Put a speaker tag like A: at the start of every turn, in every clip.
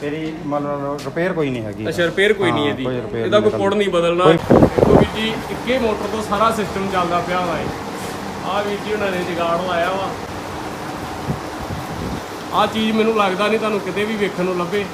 A: ਤੇਰੀ ਮਤਲਬ ਰਿਪੇਅਰ ਕੋਈ ਨਹੀਂ ਹੈਗੀ।
B: ਅੱਛਾ ਰਿਪੇਅਰ ਕੋਈ ਨਹੀਂ ਇਹਦੀ।
A: ਕੋਈ repair
B: ਇਹਦਾ ਕੋਈ
A: ਨਹੀਂ
B: ਕੋਡ ਨਹੀਂ ਬਦਲਣਾ। ਦੇਖੋ ਵੀਰ ਜੀ ਇੱਕੇ ਮੋਟਰ ਤੋਂ ਸਾਰਾ ਸਿਸਟਮ ਚੱਲਦਾ ਪਿਆ ਵਾ ਇਹ। ਆਹ ਵੀਰ ਜੀ ਉਹਨਾਂ ਨੇ ਜਗਾੜ ਲਾਇਆ ਵਾ। ਆਹ ਚੀਜ਼ ਮੈਨੂੰ ਲੱਗਦਾ ਨਹੀਂ ਤੁਹਾਨੂੰ ਕਿਤੇ ਵੀ ਵੇਖਣ ਨੂੰ ਲੱਭੇ।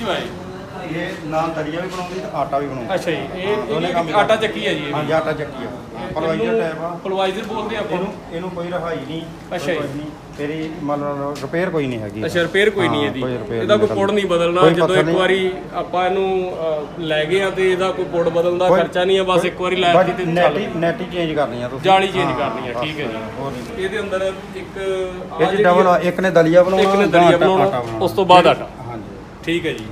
B: ਚੀਜ਼ ਹੋਏ
A: ਇਹ ਨਾਲ ਦਲੀਆ ਵੀ ਬਣਾਉਂਦੀ ਤੇ ਆਟਾ ਵੀ ਬਣਾਉਂਦੀ।
B: ਅੱਛਾ ਜੀ ਇਹ
A: ਦੋਨੇ ਕੰਮ
B: ਇਹ ਆਟਾ ਚੱਕੀ ਹੈ ਜੀ ਇਹ
A: ਹਾਂਜੀ ਆਟਾ ਚੱਕੀ ਆ। ਪਲਵਾਈਜ਼ਰ ਟਾਈਪ ਆ।
B: ਪਲਵਾਈਜ਼ਰ ਬੋਲਦੇ ਆਪਾਂ।
A: ਇਹਨੂੰ ਇਹਨੂੰ ਕੋਈ ਰਹਾਈ ਨਹੀਂ
B: ਅੱਛਾ
A: ਕੋਈ
B: ਜੀ।
A: ਕੁਛ ਨਹੀਂ। ਤੇਰੀ ਮਤਲਬ ਰਿਪੇਅਰ ਕੋਈ ਨਹੀਂ ਹੈਗੀ।
B: ਅੱਛਾ ਰਿਪੇਅਰ ਕੋਈ ਨਹੀਂ
A: ਹਾਂ,
B: ਇਹਦੀ।
A: ਕੋਈ repair
B: ਇਹਦਾ ਕੋਈ
A: ਨਹੀਂ
B: ਕੋਡ ਨਹੀਂ ਬਦਲਣਾ।
A: ਕੋਈ
B: ਜਦੋਂ
A: ਪੱਥਰ
B: ਇੱਕ
A: ਨਹੀਂ।
B: ਵਾਰੀ ਆਪਾਂ ਇਹਨੂੰ ਅਹ, ਲੈ ਗਏ ਆ ਤੇ ਇਹਦਾ ਕੋਈ ਕੋਡ ਬਦਲਣ ਦਾ
A: ਕੋਈ-
B: ਖਰਚਾ ਨਹੀਂ ਹੈ ਬਸ ਇੱਕ ਵਾਰੀ ਲੈ
A: ਬਸ
B: ਦਿੱਤੀ ਤੇ
A: ਨੈਟ
B: ਚੱਲ।
A: ਨੈਟ ਚੇਂਜ ਕਰਨੀ ਆ ਤੁਸੀਂ।
B: ਜਾਲੀ ਚੇਂਜ
A: ਹਾਂ,
B: ਕਰਨੀ ਹੈ
A: ਬਸ,
B: ਠੀਕ ਹੈ ਜੀ।
A: ਹੋਰ ਨਹੀਂ।
B: ਇਹਦੇ ਅੰਦਰ ਇੱਕ ਆਹ
A: ਇਹ
B: ਜਿਹੜੀ
A: ਡਬਲ ਆ ਇੱਕ ਨੇ ਦਲੀਆ ਬਣਾਉਣਾ
B: ਇੱਕ ਨੇ
A: ਜਾਂ
B: ਦਲੀਆ
A: ਆਟਾ-
B: ਬਣਾਉਣਾ,
A: ਆਟਾ ਬਣਾਉਣਾ।
B: ਉਸ ਤੋਂ ਬਾਅਦ ਆਟਾ। ਠੀਕ ਹੈ ਜੀ।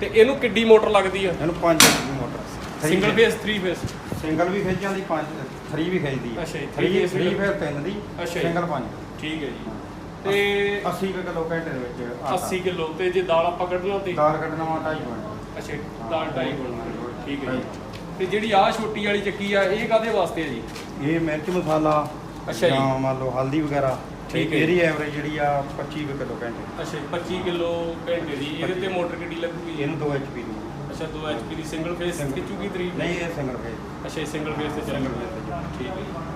B: ਤੇ ਇਹਨੂੰ ਕਿੱਡੀ ਮੋਟਰ ਲੱਗਦੀ ਆ?
A: ਇਹਨੂੰ ਪੰਜ motor
B: single phase 3 phase
A: single ਵੀ ਖਿੱਚ ਜਾਂਦੀ ਪੰਜ 3 ਵੀ ਖਿੱਚਦੀ
B: ਅੱਛਾ ਜੀ,
A: 3
B: three phase
A: 3
B: ਵੀ-
A: ਫਿਰ 3 ਦੀ
B: ਅੱਛਾ ਜੀ।
A: ਸਿੰਗਲ ਪੰਜ।
B: ਠੀਕ ਹੈ ਜੀ। ਤੇ
A: 80 ਕੁ ਕਿਲੋ ਘੰਟੇ ਦੇ ਵਿੱਚ ਆਟਾ।
B: 80 ਕਿਲੋ ਤੇ ਜੇ ਦਾਲ ਆਪਾਂ ਕੱਢਣਾ ਤੇ?
A: ਦਾਲ ਕੱਢਣਾ ਵਾ 2.5 ਮਿੰਟ
B: ਅੱਛਾ ਦਾਲ ਢਾਈ ਗੁਣ। ਠੀਕ ਹੈ ਜੀ। ਤੇ ਜਿਹੜੀ ਆਹ ਛੋਟੀ ਵਾਲੀ ਚੱਕੀ ਆ ਇਹ ਕਾਦੇ ਵਾਸਤੇ ਆ ਜੀ?
A: ਇਹ ਮਿਰਚ ਮਸਾਲਾ
B: ਅੱਛਾ ਜੀ।
A: ਜਾਂ ਮੰਨ ਲਓ ਹਲਦੀ ਵਗੈਰਾ।
B: ਠੀਕ ਹੈ।
A: ਇਹਦੀ ਐਵਰੇਜ ਜਿਹੜੀ ਆ 25 ਕੁ ਕਿਲੋ ਘੰਟੇ
B: ਅੱਛਾ 25 ਕਿਲੋ ਘੰਟੇ ਦੀ। ਇਹਦੇ ਤੇ ਮੋਟਰ ਕਿੱਡੀ ਲੱਗੂਗੀ?
A: ਇਹਨੂੰ 2 ਐਚਪੀ ਦੀ।
B: ਅੱਛਾ 2 ਐਚਪੀ ਦੀ। ਸਿੰਗਲ ਫੇਸ ਖਿੱਚੂਗੀ 3
A: ਨਹੀਂ ਇਹ ਸਿੰਗਲ ਫੇਜ਼
B: ਅੱਛਾ ਸਿੰਗਲ ਫੇਸ ਤੇ ਚੱਲੂਗੀ। ਠੀਕ ਹੈ ਜੀ।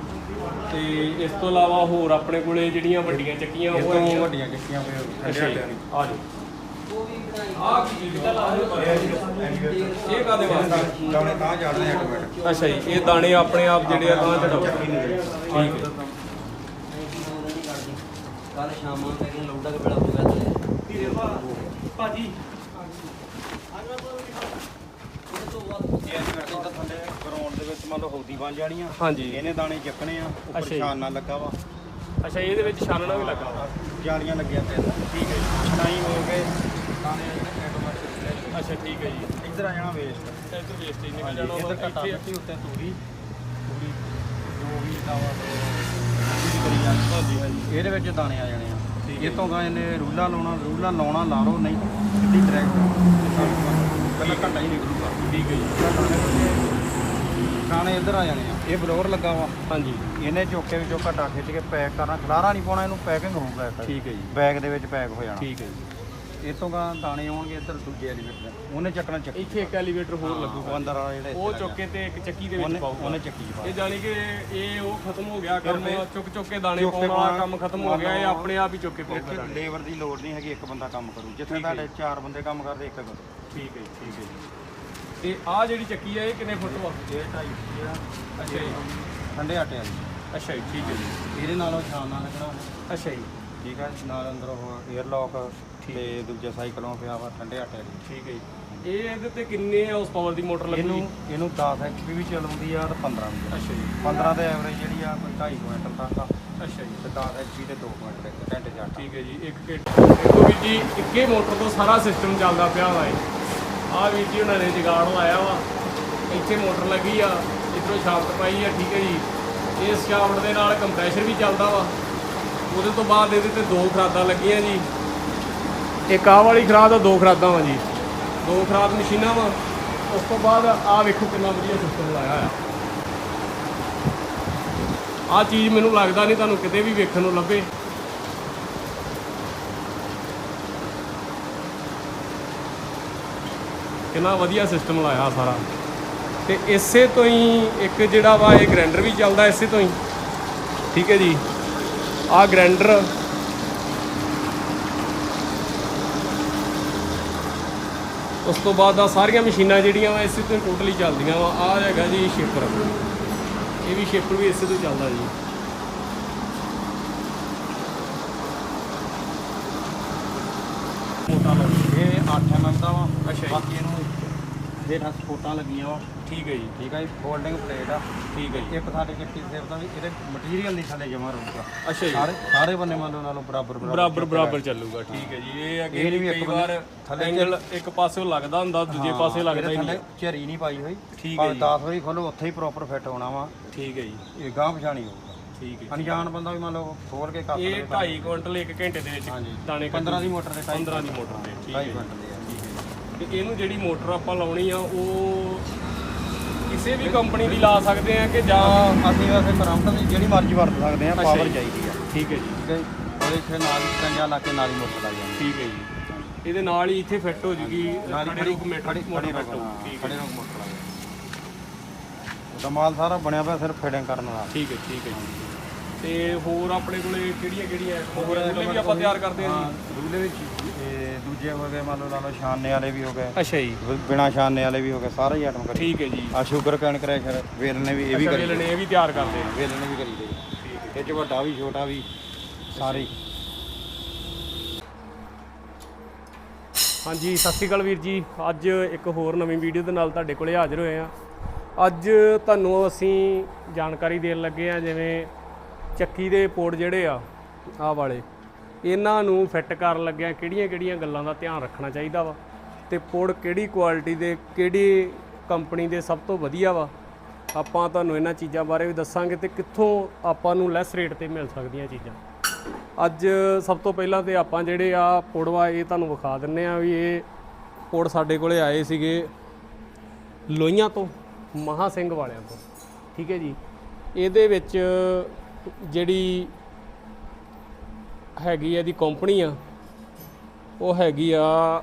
B: ਤੇ ਇਸ ਤੋਂ ਇਲਾਵਾ ਹੋਰ ਆਪਣੇ ਕੋਲੇ ਜਿਹੜੀਆਂ ਵੱਡੀਆਂ ਚੱਕੀਆਂ ਉਹ ਹੈਗੀਆਂ?
A: ਵੱਡੀਆਂ ਚੱਕੀਆਂ ਪਏ
B: ਅੱਛਾ
A: ਠੰਡੇ
B: ਜੀ ਆ ਕੀ ਚੀਜ਼ ਦਾ ਲਾ ਦਿਓ ਇਹ ਕਾਦੇ ਵਾਸਤੇ?
A: ਦਾਣੇ ਤਾਂ ਜਾਣਦੇ ਆਟੋਮੈਟਿਕ
B: ਅੱਛਾ ਜੀ ਇਹ ਦਾਣੇ ਆਪਣੇ ਆਪ ਜਿਹੜੇ ਆ ਤਾਂ ਚੜਾਓ। ਠੀਕ ਹੈ
C: ਕੱਲ ਸ਼ਾਮਾਂ ਪੈ ਗਈਆਂ ਲੋਡਾ ਕੇ ਬੜਾ ਹੋ ਗਿਆ ਤੇ
B: ਭਾਜੀ
A: ਗਰਾਊਂਡ ਦੇ ਵਿੱਚ ਮੰਨ ਲਓ ਹੌਦੀ ਬਣ ਜਾਣੀਆਂ।
B: ਹਾਂਜੀ।
A: ਇਹਨੇ ਦਾਣੇ ਚੱਕਣੇ ਆ
B: ਅੱਛਾ
A: ਉੱਪਰ
B: ਜੀ।
A: ਛਾਨਾ ਲੱਗਾ ਵਾ।
B: ਅੱਛਾ ਇਹਦੇ ਵਿੱਚ ਛਾਨਣਾ ਵੀ ਲੱਗਾ ਵਾ।
A: ਜਾਲੀਆਂ ਲੱਗੀਆਂ ਤੇ ਠੀਕ ਹੈ ਜੀ। ਛਣਾਈ ਹੋ ਕੇ ਦਾਣੇ ਆ ਆਟੋਮੈਟਿਕ
B: ਅੱਛਾ ਠੀਕ ਹੈ ਜੀ।
A: ਇੱਧਰ ਆ ਜਾਣਾ ਵੇਸਟ
B: ਇੱਧਰ ਵੇਸਟੇਜ ਨਿਕਲ ਜਾਣਾ।
A: ਇੱਧਰ
B: ਵਾ,
A: ਘਟਾ
B: ਇੱਥੇ
A: ਮਿੱਟੀ ਉੱਤੇ ਤੂੜੀ। ਤੂੜੀ ਜੋ ਵੀ ਦਾਵਾ ਕਰੀ ਜਾਂਦੀ ਇਹਦੇ ਵਿੱਚ ਦਾਣੇ ਆ ਜਾਣੇ ਆ। ਇਹ ਤੋਂ ਗਾ ਇਹਨੇ ਰੂਲਾ ਲਾਉਣਾ ਰੂਲਾ ਲਾਉਣਾ ਲਾ ਲਓ ਨਹੀਂ ਸਿੱਧੀ ਡਾਇਰੈਕਟ ਪਹਿਲਾਂ ਘੰਟਾ ਹੀ ਨਿਕਲੂਗਾ।
B: ਠੀਕ ਹੈ ਜੀ।
A: ਦਾਣੇ ਇੱਧਰ ਆ ਜਾਣੇ ਆ। ਇਹ ਬਲੋਰ ਲੱਗਾ ਵਾ।
B: ਹਾਂਜੀ।
A: ਇਹਨੇ ਚੋਕੇ ਵਿੱਚੋਂ ਘੱਟਾ ਖਿੱਚ ਕੇ ਪੈਕ ਕਰਨਾ। ਖਲਾਰਾ ਨਹੀਂ ਪਾਉਣਾ ਇਹਨੂੰ ਪੈਕਿੰਗ ਹੋਊਗਾ
B: ਠੀਕ ਹੈ ਜੀ।
A: ਬੈਗ ਦੇ ਵਿੱਚ ਪੈਕ ਹੋ ਜਾਣਾ।
B: ਠੀਕ ਹੈ ਜੀ।
A: ਇਹ ਤੋਂ ਗਾਂ ਦਾਣੇ ਆਉਣਗੇ ਇੱਧਰ ਦੂਜੇ ਐਲੀਵੇਟਰ ਉਹਨੇ ਚੱਕਣਾ ਚੱਕੀ
B: ਇੱਥੇ ਇੱਕ ਐਲੀਵੇਟਰ ਹੋਰ
A: ਉਹ
B: ਲੱਗੂਗਾ।
A: ਅੰਦਰ ਵਾਲਾ ਜਿਹੜਾ
B: ਉਹ ਚੁੱਕੇ ਤੇ ਇੱਕ ਚੱਕੀ ਦੇ ਵਿੱਚ
A: ਉਹਨੇ
B: ਪਾਊਗਾ।
A: ਉਹਨੇ ਚੱਕੀ ਚ ਪਾ
B: ਇਹ ਜਾਣੀ ਕਿ ਇਹ ਉਹ ਖਤਮ ਹੋ ਗਿਆ ਕੰਮ ਚੁੱਕ ਚੁੱਕ ਕੇ ਦਾਣੇ ਪਾਉਣ ਵਾਲਾ ਕੰਮ ਖਤਮ ਹੋ ਗਿਆ ਇਹ ਆਪਣੇ ਆਪ ਹੀ ਚੁੱਕ ਕੇ ਪਾਊਗਾ ਦਾਣੇ
A: ਲੇਬਰ ਦੀ ਲੋੜ ਨਹੀਂ ਹੈਗੀ ਇੱਕ ਬੰਦਾ ਕੰਮ ਕਰੂ। ਜਿੱਥੇ ਤੁਹਾਡੇ ਚਾਰ ਬੰਦੇ ਕੰਮ ਕਰਦੇ ਇੱਕ ਕਰੋ।
B: ਠੀਕ ਹੈ ਜੀ ਠੀਕ ਹੈ ਜੀ। ਤੇ ਆਹ ਜਿਹੜੀ ਚੱਕੀ ਹੈ ਇਹ ਕਿੰਨੇ ਫੁੱਟ ਵਾ?
A: ਇਹ ਢਾਈ ਆ।
B: ਅੱਛਾ ਜੀ।
A: ਠੰਡੇ ਆਟੇ ਵਾਲੀ।
B: ਅੱਛਾ ਜੀ ਠੀਕ ਹੈ ਜੀ।
A: ਇਹਦੇ ਨਾਲੋਂ ਛਾਨ ਨਾਲ ਲੱਗਣਾ।
B: ਅੱਛਾ ਜੀ।
A: ਠੀਕ ਹੈ ਨਾਲ ਅੰਦਰ ਉਹ 에ਅਰ ਲੌਕ ਤੇ ਦੂਜੇ ਸਾਈਕਲੋਂ ਪਿਆ ਵਾ ਠੰਡੇ ਆਟੇ ਵਾਲੀ
B: ਠੀਕ ਹੈ ਜੀ। ਇਹ ਇਹਦੇ ਤੇ ਕਿੰਨੇ ਹਾਊਸ ਪਾਵਰ ਦੀ ਮੋਟਰ
A: ਇਹਨੂੰ
B: ਲੱਗੂਗੀ
A: ਇਹਨੂੰ 10 ਐਚਪੀ ਵੀ ਚੱਲਦੀ ਆ ਤੇ 15 ਵੀ
B: ਅੱਛਾ ਜੀ।
A: 15 ਤੇ ਐਵਰੇਜ ਜਿਹੜੀ ਆ ਕੋਈ 2.5 ਕੁਇੰਟਲ ਤੱਕ ਆ।
B: ਅੱਛਾ ਜੀ।
A: ਤੇ 10 ਐਚਪੀ ਤੇ 2 ਕੁਇੰਟਲ ਇੱਕ ਘੰਟੇ ਚ ਆਟਾ।
B: ਠੀਕ ਹੈ ਜੀ। ਇੱਕ ਦੇਖੋ ਵੀਰ ਜੀ ਇੱਕੇ ਮੋਟਰ ਤੋਂ ਸਾਰਾ ਸਿਸਟਮ ਚੱਲਦਾ ਪਿਆ ਵਾ ਇਹ। ਆਹ ਵੀਰ ਜੀ ਉਹਨਾਂ ਨੇ ਜਗਾੜ ਲਾਇਆ ਵਾ। ਇੱਥੇ ਮੋਟਰ ਲੱਗੀ ਆ ਇੱਧਰੋਂ ਸ਼ਾਫਟ ਪਾਈ ਆ ਠੀਕ ਹੈ ਜੀ। ਇਸ ਸ਼ਾਫਟ ਦੇ ਨਾਲ ਕੰਪਰੈਸ਼ਰ ਵੀ ਚੱਲਦਾ ਵਾ। ਉਹਦੇ ਤੋਂ ਬਾਅਦ ਇਹਦੇ ਤੇ ਦੋ ਖਰਾਦਾਂ ਲੱਗੀਆਂ ਜੀ। ਇੱਕ ਆਹ ਵਾਲੀ ਖਰਾਦ ਆ ਦੋ ਖਰਾਦਾਂ ਵਾ ਜੀ। ਦੋ ਖਰਾਦ ਮਸ਼ੀਨਾਂ ਵਾ। ਉਸ ਤੋਂ ਬਾਅਦ ਆਹ ਵੇਖੋ ਕਿੰਨਾ ਵਧੀਆ ਸਿਸਟਮ ਲਾਇਆ ਆ ਆਹ ਚੀਜ਼ ਮੈਨੂੰ ਲੱਗਦਾ ਨਹੀਂ ਤੁਹਾਨੂੰ ਕਿਤੇ ਵੀ ਵੇਖਣ ਨੂੰ ਲੱਭੇ। ਕਿੰਨਾ ਵਧੀਆ ਸਿਸਟਮ ਲਾਇਆ ਸਾਰਾ। ਤੇ ਇਸੇ ਤੋਂ ਹੀ ਇੱਕ ਜਿਹੜਾ ਵਾ ਇਹ ਗ੍ਰਾਈਂਡਰ ਵੀ ਚੱਲਦਾ ਇਸੇ ਤੋਂ ਹੀ। ਠੀਕ ਹੈ ਜੀ। ਆਹ ਗ੍ਰਾਈਂਡਰ ਉਸ ਤੋਂ ਬਾਅਦ ਆ ਸਾਰੀਆਂ ਮਸ਼ੀਨਾਂ ਜਿਹੜੀਆਂ ਵਾ ਇਸੇ ਤੋਂ ਟੋਟਲੀ ਚੱਲਦੀਆਂ ਵਾ। ਆਹ ਹੈਗਾ ਜੀ ਸ਼ੇਪਰ ਇਹ ਵੀ ਸ਼ੇਪਰ ਵੀ ਇਸੇ ਤੋਂ ਚੱਲਦਾ ਜੀ। ਮੋਟਾ ਲਓ
A: ਇਹ 8 mm ਦਾ ਵਾ।
B: ਅੱਛਾ ਜੀ।
A: ਬਾਕੀ ਇਹਨੂੰ ਜਿਹੜਾ ਸਪੋਰਟਾਂ ਲੱਗੀਆਂ ਵਾ
B: ਠੀਕ ਹੈ ਜੀ
A: ਠੀਕ ਹੈ ਜੀ। ਫੋਲਡਿੰਗ ਪਲੇਟ ਆ।
B: ਠੀਕ ਹੈ ਜੀ।
A: ਇੱਕ ਸਾਡੇ ਚੱਕੀ ਸੇਵ ਦਾ ਵੀ ਇਹਦੇ ਮਟੀਰੀਅਲ ਨਹੀਂ ਥੱਲੇ ਜਮਾ ਰਹੂਗਾ।
B: ਅੱਛਾ ਜੀ।
A: ਸਾਰੇ ਸਾਰੇ ਬੰਨੇ ਮੰਨ ਲਓ ਨਾਲੋਂ ਬਰਾਬਰ
B: ਬਰਾਬਰ ਬਰਾਬਰ ਚੱਲੂਗਾ ਠੀਕ ਹੈ ਜੀ। ਇਹ ਅੱਗੇ
A: ਵੀ
B: ਕਈ
A: ਇੱਕ
B: ਵਾਰ
A: ਥੱਲੇ
B: ਐਂਗਲ ਇੱਕ ਪਾਸੇ ਲੱਗਦਾ ਹੁੰਦਾ ਦੂਜੇ ਪਾਸੇ ਲੱਗਦਾ ਹੀ ਨਹੀਂ।
A: ਝਰੀ ਨਹੀਂ ਪਾਈ ਹੋਈ।
B: ਠੀਕ ਹੈ ਜੀ।
A: 10 ਵਾਰੀ ਖੋਲੋ ਉੱਥੇ ਹੀ ਪ੍ਰੋਪਰ ਫਿੱਟ ਹੋਣਾ ਵਾ।
B: ਠੀਕ ਹੈ ਜੀ।
A: ਇਹ ਗਾਂ ਪਛਾਣੀ ਹੋਊਗਾ।
B: ਠੀਕ ਹੈ
A: ਅਣਜਾਣ ਬੰਦਾ ਵੀ ਮੰਨ ਲਓ ਖੋਲ ਕੇ ਕੱਟ
B: ਇਹ 2.5 ਕੁਇੰਟਲ ਇੱਕ ਘੰਟੇ ਦੇ ਵਿੱਚ। ਦਾਣੇ
A: 15 ਦੀ ਮੋਟਰ ਦੇ
B: 15 ਦੀ ਮੋਟਰ ਦੇ ਠੀਕ ਹੈ
A: 2.5
B: ਜੀ।
A: ਕੁਇੰਟਲ ਦੇ ਆ।
B: ਤੇ ਇਹਨੂੰ ਜਿਹੜੀ ਮੋਟਰ ਆਪਾਂ ਲਾਉਣੀ ਆ ਉਹ ਕਿਸੇ ਵੀ ਕੰਪਨੀ ਦੀ ਲਾ ਸਕਦੇ ਆ ਕਿ ਜਾਂ
A: ਅਸੀਂ ਵੈਸੇ ਕਰੰਟ ਦੀ ਜਿਹੜੀ ਮਰਜ਼ੀ ਵਰਤ ਸਕਦੇ ਆ ਪਾਵਰ। ਚਾਹੀਦੀ ਆ।
B: ਠੀਕ ਹੈ ਜੀ।
A: ਠੀਕ ਹੈ ਜੀ। ਉਹਦੇ ਇੱਥੇ ਨਾਲ ਹੀ ਕੰਜਾ ਲਾ ਕੇ ਨਾਲ ਹੀ ਮੋਟਰ ਲੱਗ ਜਾਂਦੀ
B: ਠੀਕ ਹੈ ਜੀ। ਇਹਦੇ ਨਾਲ ਹੀ ਇੱਥੇ ਫਿੱਟ ਹੋ ਜੂਗੀ
A: ਨਾਲ ਹੀ
B: ਖੜੇ ਰੁਕ ਮੀਟਰ
A: ਖੜੀ
B: ਮੋਟਰ
A: ਖੜੀ ਰੋਕ
B: ਠੀਕ
A: ਖੜੀ
B: ਹੈ
A: ਰੋਕ ਮੋਟਰ ਲੱਗ ਜਾਂਦੀ ਉਹਦਾ ਮਾਲ ਸਾਰਾ ਬਣਿਆ ਪਿਆ ਸਿਰਫ ਫਿਟਿੰਗ ਕਰਨ ਵਾਲਾ
B: ਠੀਕ ਹੈ ਠੀਕ ਹੈ ਜੀ। ਤੇ ਹੋਰ ਆਪਣੇ ਕੋਲੇ ਕਿਹੜੀਆਂ ਕਿਹੜੀਆਂ ਹੋਰ ਵੀ ਆਪਾਂ ਤਿਆਰ ਕਰਦੇ ਹਾਂ ਜੀ।
A: ਦੂਲੇ ਵਿੱਚ ਦੂਜੇ ਹੋ ਗਏ ਮੰਨ ਲਓ ਲਾ ਲਓ ਛਾਨਣੇ ਵਾਲੇ ਵੀ ਹੋ ਗਏ।
B: ਅੱਛਾ ਜੀ।
A: ਬਿ- ਬਿਨਾਂ ਛਾਨਣੇ ਵਾਲੇ ਵੀ ਹੋ ਗਏ ਸਾਰੇ ਹੀ ਆਈਟਮ ਕਰੀ।
B: ਠੀਕ ਹੈ ਜੀ।
A: ਆ ਸ਼ੂਗਰ ਕੈਨ ਕ੍ਰੈਸ਼ਰ ਵੇਲ ਨੇ ਵੀ ਇਹ ਵੀ ਕਰੀ
B: ਵੇਲਣੇ ਇਹ ਵੀ ਤਿਆਰ ਕਰਦੇ ਆ।
A: ਵੇਲ ਨੇ ਵੀ ਕਰੀ ਦੇ ਇਹ ਚ ਵੱਡਾ ਵੀ ਛੋਟਾ ਵੀ ਸਾਰੇ। ਹੀ।
B: ਹਾਂਜੀ ਸਤਿ ਸ਼੍ਰੀ ਅਕਾਲ ਵੀਰ ਜੀ। ਅੱਜ ਇੱਕ ਹੋਰ ਨਵੀਂ ਵੀਡੀਓ ਦੇ ਨਾਲ ਤੁਹਾਡੇ ਕੋਲੇ ਹਾਜ਼ਰ ਹੋਏ ਆ ਅੱਜ ਤੁਹਾਨੂੰ ਅਸੀਂ ਜਾਣਕਾਰੀ ਦੇਣ ਲੱਗੇ ਆ ਜਿਵੇਂ ਚੱਕੀ ਦੇ ਪੋਰਟ ਜਿਹੜੇ ਆ ਆਹ ਵਾਲੇ। ਇਹਨਾਂ ਨੂੰ ਫਿੱਟ ਕਰਨ ਲੱਗਿਆ ਕਿਹੜੀਆਂ ਕਿਹੜੀਆਂ ਗੱਲਾਂ ਦਾ ਧਿਆਨ ਰੱਖਣਾ ਚਾਹੀਦਾ ਵਾ ਤੇ ਪੁੜ ਕਿਹੜੀ ਕੁਆਲਿਟੀ ਦੇ, ਕਿਹੜੀ ਕੰਪਨੀ ਦੇ ਸਭ ਤੋਂ ਵਧੀਆ ਵਾ। ਆਪਾਂ ਤੁਹਾਨੂੰ ਇਹਨਾਂ ਚੀਜ਼ਾਂ ਬਾਰੇ ਵੀ ਦੱਸਾਂਗੇ ਤੇ ਕਿੱਥੋਂ ਆਪਾਂ ਨੂੰ ਲੈਸ ਰੇਟ ਤੇ ਮਿਲ ਸਕਦੀਆਂ ਚੀਜ਼ਾਂ। ਅੱਜ ਸਭ ਤੋਂ ਪਹਿਲਾਂ ਤੇ ਆਪਾਂ ਜਿਹੜੇ ਆ ਪੋੜਵਾ ਇਹ ਤੁਹਾਨੂੰ ਵਿਖਾ ਦਿੰਨੇ ਆ ਵੀ ਇਹ ਪੁੜ ਸਾਡੇ ਕੋਲੇ ਆਏ ਸੀਗੇ ਲੋਈਆਂ ਤੋਂ, ਮਹਾ ਸਿੰਘ ਵਾਲਿਆਂ ਤੋਂ। ਠੀਕ ਹੈ ਜੀ। ਇਹਦੇ ਵਿੱਚ ਜਿਹੜੀ ਹੈਗੀ ਇਹਦੀ ਕੰਪਨੀ ਆ। ਉਹ ਹੈਗੀ ਆ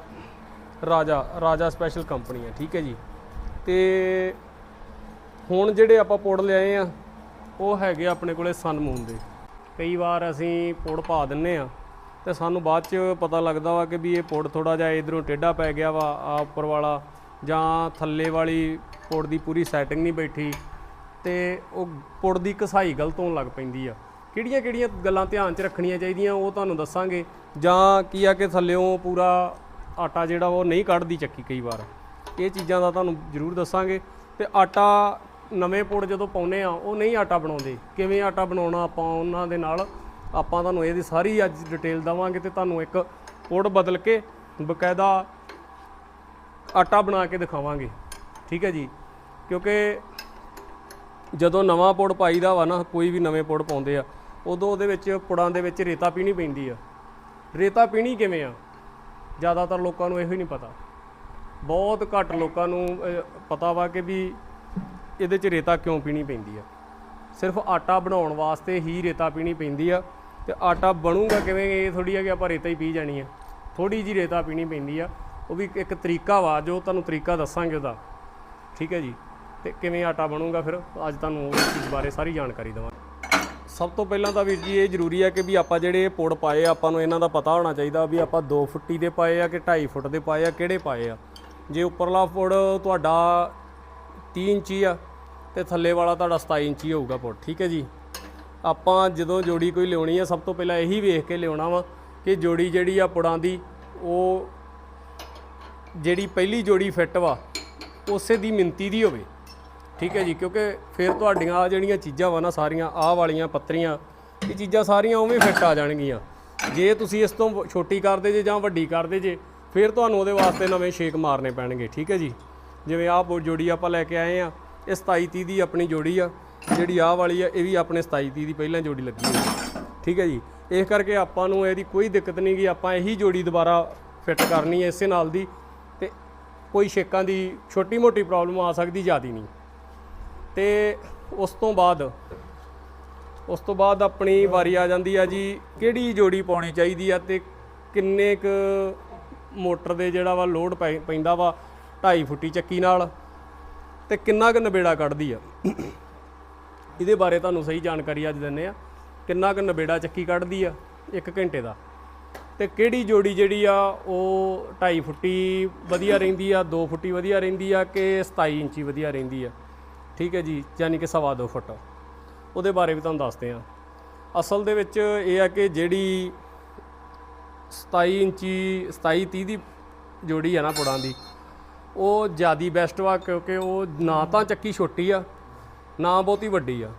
B: ਰਾਜਾ ਰਾਜਾ ਸਪੈਸ਼ਲ ਕੰਪਨੀ ਆ, ਠੀਕ ਹੈ ਜੀ। ਤੇ ਹੁਣ ਜਿਹੜੇ ਆਪਾਂ ਪੁੜ ਲਿਆਏ ਆ, ਉਹ ਹੈਗੇ ਆ ਆਪਣੇ ਕੋਲੇ ਸਨਮੂਨ ਦੇ। ਕਈ ਵਾਰ ਅਸੀਂ ਪੁੜ ਪਾ ਦਿੰਨੇ ਆ, ਤੇ ਸਾਨੂੰ ਬਾਅਦ ਚ ਪਤਾ ਲੱਗਦਾ ਵਾ ਕਿ ਵੀ ਇਹ ਪੁੜ ਥੋੜਾ ਜਿਹਾ ਇਧਰੋਂ ਟੇਢਾ ਪੈ ਗਿਆ ਵਾ, ਆ ਉੱਪਰ ਵਾਲਾ, ਜਾਂ ਥੱਲੇ ਵਾਲੀ ਪੁੜ ਦੀ ਪੂਰੀ ਸੈਟਿੰਗ ਨਹੀਂ ਬੈਠੀ, ਤੇ ਉਹ ਪੁੜ ਦੀ ਕਸਾਈ ਗਲਤ ਹੋਣ ਲੱਗ ਪੈਂਦੀ ਆ। ਕਿਹੜੀਆਂ ਕਿਹੜੀਆਂ ਗੱਲਾਂ ਧਿਆਨ 'ਚ ਰੱਖਣੀਆਂ ਚਾਹੀਦੀਆਂ, ਉਹ ਤੁਹਾਨੂੰ ਦੱਸਾਂਗੇ। ਜਾਂ ਕੀ ਆ ਕਿ ਥੱਲਿਓਂ ਪੂਰਾ ਆਟਾ ਜਿਹੜਾ ਵਾ ਉਹ ਨਹੀਂ ਕੱਢਦੀ ਚੱਕੀ ਕਈ ਵਾਰ। ਇਹ ਚੀਜ਼ਾਂ ਦਾ ਤੁਹਾਨੂੰ ਜ਼ਰੂਰ ਦੱਸਾਂਗੇ। ਤੇ ਆਟਾ ਨਵੇਂ ਪੁੜ ਜਦੋਂ ਪਾਉਨੇ ਆ, ਉਹ ਨਹੀਂ ਆਟਾ ਬਣਾਉਂਦੇ। ਕਿਵੇਂ ਆਟਾ ਬਣਾਉਣਾ ਆਪਾਂ ਉਹਨਾਂ ਦੇ ਨਾਲ, ਆਪਾਂ ਤੁਹਾਨੂੰ ਇਹਦੀ ਸਾਰੀ ਅੱਜ ਡਿਟੇਲ ਦਵਾਂਗੇ ਤੇ ਤੁਹਾਨੂੰ ਇੱਕ ਪੁੜ ਬਦਲ ਕੇ ਬਕਾਇਦਾ ਆਟਾ ਬਣਾ ਕੇ ਦਿਖਾਵਾਂਗੇ। ਠੀਕ ਹੈ ਜੀ? ਕਿਉਂਕਿ ਜਦੋਂ ਨਵਾਂ ਪੁੜ ਪਾਈਦਾ ਵਾ ਨਾ, ਕੋਈ ਵੀ ਨਵੇਂ ਪੁੜ ਪਾਉਂਦੇ ਆ ਉਦੋਂ ਉਹਦੇ ਵਿੱਚ ਪੁੜਾਂ ਦੇ ਵਿੱਚ ਰੇਤਾ ਪੀਣੀ ਪੈਂਦੀ ਆ। ਰੇਤਾ ਪੀਣੀ ਕਿਵੇਂ ਆ? ਜ਼ਿਆਦਾਤਰ ਲੋਕਾਂ ਨੂੰ ਇਹੋ ਹੀ ਨਹੀਂ ਪਤਾ। ਬਹੁਤ ਘੱਟ ਲੋਕਾਂ ਨੂੰ ਪਤਾ ਵਾ ਕਿ ਵੀ ਇਹਦੇ 'ਚ ਰੇਤਾ ਕਿਉਂ ਪੀਣੀ ਪੈਂਦੀ ਆ। ਸਿਰਫ ਆਟਾ ਬਣਾਉਣ ਵਾਸਤੇ ਹੀ ਰੇਤਾ ਪੀਣੀ ਪੈਂਦੀ ਆ ਤੇ ਆਟਾ ਬਣੂਗਾ ਕਿਵੇਂ, ਇਹ ਥੋੜੀ ਆ ਕਿ ਆਪਾਂ ਰੇਤਾ ਹੀ ਪੀ ਜਾਣੀ ਆ। ਥੋੜੀ ਜੀ ਰੇਤਾ ਪੀਣੀ ਪੈਂਦੀ ਆ। ਉਹ ਵੀ ਇੱਕ ਤਰੀਕਾ ਵਾ, ਜੋ ਤੁਹਾਨੂੰ ਤਰੀਕਾ ਦੱਸਾਂਗੇ ਉਹਦਾ। ਠੀਕ ਹੈ ਜੀ? ਤੇ ਕਿਵੇਂ ਆਟਾ ਬਣੂਗਾ ਫਿਰ? ਅੱਜ ਤੁਹਾਨੂੰ ਉਸ ਚੀਜ਼ ਬਾਰੇ ਸਾਰੀ ਜਾਣਕਾਰੀ ਦਵਾਂ ਸਭ ਤੋਂ ਪਹਿਲਾਂ ਤਾਂ ਵੀਰ ਜੀ ਇਹ ਜ਼ਰੂਰੀ ਹੈ ਕਿ ਵੀ ਆਪਾਂ ਜਿਹੜੇ ਇਹ ਪੁੜ ਪਾਏ ਆ, ਆਪਾਂ ਨੂੰ ਇਹਨਾਂ ਦਾ ਪਤਾ ਹੋਣਾ ਚਾਹੀਦਾ ਵੀ ਆਪਾਂ 2 ਫੁੱਟੀ ਦੇ ਪਾਏ ਆ ਕਿ 2.5 ਫੁੱਟ ਦੇ ਪਾਏ ਆ ਕਿਹੜੇ ਪਾਏ ਆ। ਜੇ ਉੱਪਰਲਾ ਪੁੜ ਤੁਹਾਡਾ 30 ਇੰਚੀ ਆ ਤੇ ਥੱਲੇ ਵਾਲਾ ਤੁਹਾਡਾ 27 ਇੰਚੀ ਹੋਊਗਾ ਪੁੜ ਠੀਕ ਹੈ ਜੀ। ਆਪਾਂ ਜਦੋਂ ਜੋੜੀ ਕੋਈ ਲਿਆਉਣੀ ਆ ਸਭ ਤੋਂ ਪਹਿਲਾਂ ਇਹੀ ਵੇਖ ਕੇ ਲਿਆਉਣਾ ਵਾ ਕਿ ਜੋੜੀ ਜਿਹੜੀ ਆ ਪੁੜਾਂ ਦੀ ਉਹ ਜਿਹੜੀ ਪਹਿਲੀ ਜੋੜੀ ਫਿੱਟ ਵਾ ਉਸੇ ਦੀ ਮਿੰਤੀ ਦੀ ਹੋਵੇ। ਠੀਕ ਹੈ ਜੀ, ਕਿਉਂਕਿ ਫਿਰ ਤੁਹਾਡੀਆਂ ਆ ਜਿਹੜੀਆਂ ਚੀਜ਼ਾਂ ਵਾ ਨਾ, ਸਾਰੀਆਂ ਆਹ ਵਾਲੀਆਂ ਪੱਤਰੀਆਂ, ਇਹ ਚੀਜ਼ਾਂ ਸਾਰੀਆਂ ਉਵੇਂ ਫਿੱਟ ਆ ਜਾਣਗੀਆਂ। ਜੇ ਤੁਸੀਂ ਇਸ ਤੋਂ ਛੋਟੀ ਕਰਦੇ ਜੇ ਜਾਂ ਵੱਡੀ ਕਰਦੇ ਜੇ, ਫਿਰ ਤੁਹਾਨੂੰ ਉਹਦੇ ਵਾਸਤੇ ਨਵੇਂ ਸ਼ੇਕ ਮਾਰਨੇ ਪੈਣਗੇ, ਠੀਕ ਹੈ ਜੀ। ਜਿਵੇਂ ਆਹ ਜੋੜੀ ਆਪਾਂ ਲੈ ਕੇ ਆਏ ਆ ਇਹ 27 30 ਦੀ ਆਪਣੀ ਜੋੜੀ ਆ, ਜਿਹੜੀ ਆਹ ਵਾਲੀ ਆ, ਇਹ ਵੀ ਆਪਣੇ 27 30 ਦੀ ਪਹਿਲਾਂ ਜੋੜੀ ਲੱਗੀ ਹੋਈ ਠੀਕ ਹੈ ਜੀ। ਇਸ ਕਰਕੇ ਆਪਾਂ ਨੂੰ ਇਹਦੀ ਕੋਈ ਦਿੱਕਤ ਨਹੀਂ ਕਿ ਆਪਾਂ ਇਹੀ ਜੋੜੀ ਦੁਬਾਰਾ ਫਿੱਟ ਕਰਨੀ ਹੈ ਇਸੇ ਨਾਲ ਦੀ, ਤੇ ਕੋਈ ਸ਼ੇਕਾਂ ਦੀ ਛੋਟੀ ਮੋਟੀ ਪ੍ਰੋਬਲਮ ਆ ਸਕਦੀ, ਜ਼ਿਆਦੀ ਨਹੀਂ। ਤੇ ਉਸ ਤੋਂ ਬਾਅਦ, ਉਸ ਤੋਂ ਬਾਅਦ ਆਪਣੀ ਵਾਰੀ ਆ ਜਾਂਦੀ ਆ ਜੀ, ਕਿਹੜੀ ਜੋੜੀ ਪਾਉਣੀ ਚਾਹੀਦੀ ਆ ਤੇ ਕਿੰਨੇ ਕ ਮੋਟਰ ਦੇ ਜਿਹੜਾ ਵਾ ਲੋਡ ਪੈ- ਪੈਂਦਾ ਵਾ 2.5 ਫੁੱਟੀ ਚੱਕੀ ਨਾਲ, ਤੇ ਕਿੰਨਾ ਕੁ ਨਵੇੜਾ ਕੱਢਦੀ ਆ। ਇਹਦੇ ਬਾਰੇ ਤੁਹਾਨੂੰ ਸਹੀ ਜਾਣਕਾਰੀ ਅੱਜ ਦਿੰਨੇ ਆ, ਕਿੰਨਾ ਕੁ ਨਵੇੜਾ ਚੱਕੀ ਕੱਢਦੀ ਆ 1 ਘੰਟੇ ਦਾ। ਤੇ ਕਿਹੜੀ ਜੋੜੀ ਜਿਹੜੀ ਆ, ਉਹ 2.5 ਫੁੱਟੀ ਵਧੀਆ ਰਹਿੰਦੀ ਆ 2 ਫੁੱਟੀ ਵਧੀਆ ਰਹਿੰਦੀ ਆ, ਕਿ 27 ਇੰਚੀ ਵਧੀਆ ਰਹਿੰਦੀ ਆ? ਠੀਕ ਹੈ ਜੀ, ਯਾਨੀ ਕਿ ਸਵਾ ਦੋ ਫੁੱਟ। ਉਹਦੇ ਬਾਰੇ ਵੀ ਤੁਹਾਨੂੰ ਦੱਸਦੇ ਆ ਅਸਲ ਦੇ ਵਿੱਚ ਇਹ ਆ ਕਿ ਜਿਹੜੀ 27 ਇੰਚੀ 27 30 ਦੀ ਜੋੜੀ ਆ ਨਾ ਪੁੜਾਂ ਦੀ, ਉਹ ਜਿਆਦੀ ਬੈਸਟ ਵਾ ਕਿਉਂਕਿ ਉਹ ਨਾ ਤਾਂ ਚੱਕੀ ਛੋਟੀ ਆ, ਨਾ ਬਹੁਤੀ ਵੱਡੀ ਆ।